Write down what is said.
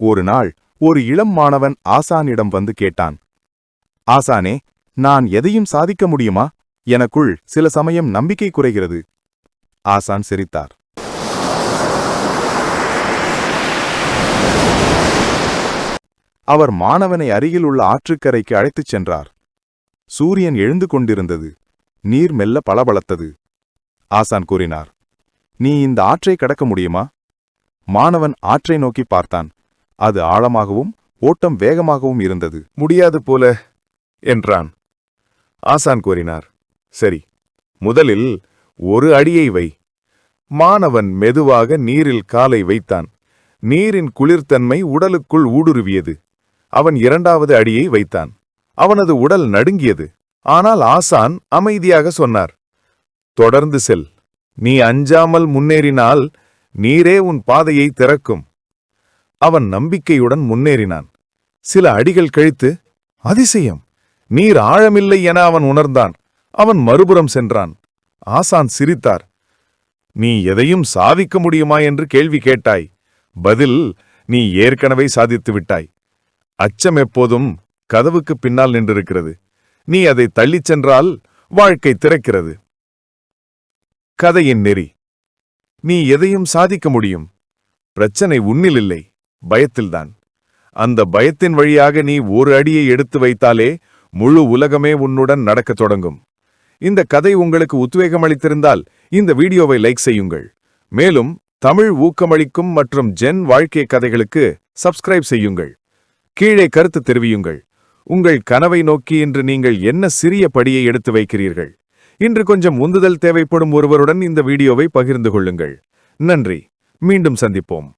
ஒரு நாள் ஒரு இளம் மாணவன் ஆசானிடம் வந்து கேட்டான். ஆசானே நான் எதையும் சாதிக்க முடியுமா? எனக்குள் சில சமயம் நம்பிக்கை குறைகிறது. ஆசான் சிரித்தார். அவர் மாணவனை அருகில் உள்ள ஆற்றுக்கரைக்கு அழைத்துச் சென்றார். சூரியன் எழுந்து கொண்டிருந்தது. நீர் மெல்ல பளபளத்தது. ஆசான் கூறினார் நீ இந்த ஆற்றை கடக்க முடியுமா? மாணவன் ஆற்றை நோக்கி பார்த்தான். அது ஆழமாகவும் ஓட்டம் வேகமாகவும் இருந்தது. முடியாது போல என்றான். ஆசான் கூறினார் சரி முதலில் ஒரு அடியை வை. மாணவன் மெதுவாக நீரில் காலை வைத்தான். நீரின் குளிர்த்தன்மை உடலுக்குள் ஊடுருவியது. அவன் இரண்டாவது அடியை வைத்தான். அவனது உடல் நடுங்கியது. ஆனால் ஆசான் அமைதியாக சொன்னார் தொடர்ந்து செல். நீ அஞ்சாமல் முன்னேறினால் நீரே உன் பாதையை திறக்கும். அவன் நம்பிக்கையுடன் முன்னேறினான். சில அடிகள் கழித்து அதிசயம்! நீர் ஆழமில்லை என அவன் உணர்ந்தான். அவன் மறுபுறம் சென்றான். ஆசான் சிரித்தார். நீ எதையும் சாதிக்க முடியுமா? என்று கேள்வி கேட்டாய். பதில் நீ ஏற்கனவே சாதித்து விட்டாய். அச்சம் எப்போதும் கதவுக்கு பின்னால் நின்றிருக்கிறது. நீ அதை தள்ளிச் சென்றால் வாழ்க்கை திறக்கிறது. கதையின் நெறி. நீ எதையும் சாதிக்க முடியும். பிரச்சனை உன்னில் இல்லை. பயத்தில்தான். அந்த பயத்தின் வழியாக நீ ஒரு அடியை எடுத்து வைத்தாலே முழு உலகமே உன்னுடன் நடக்கத் தொடங்கும். இந்த கதை உங்களுக்கு உத்வேகம் அளித்திருந்தால் இந்த வீடியோவை லைக் செய்யுங்கள். மேலும் தமிழ் ஊக்கமளிக்கும் மற்றும் ஜென் வாழ்க்கை கதைகளுக்கு சப்ஸ்கிரைப் செய்யுங்கள். கீழே கருத்து தெரிவியுங்கள். உங்கள் கனவை நோக்கி இன்று நீங்கள் என்ன சிறிய படியை எடுத்து வைக்கிறீர்கள்? இன்று கொஞ்சம் உந்துதல் தேவைப்படும் ஒருவருடன் இந்த வீடியோவை பகிர்ந்து கொள்ளுங்கள். நன்றி. மீண்டும் சந்திப்போம்.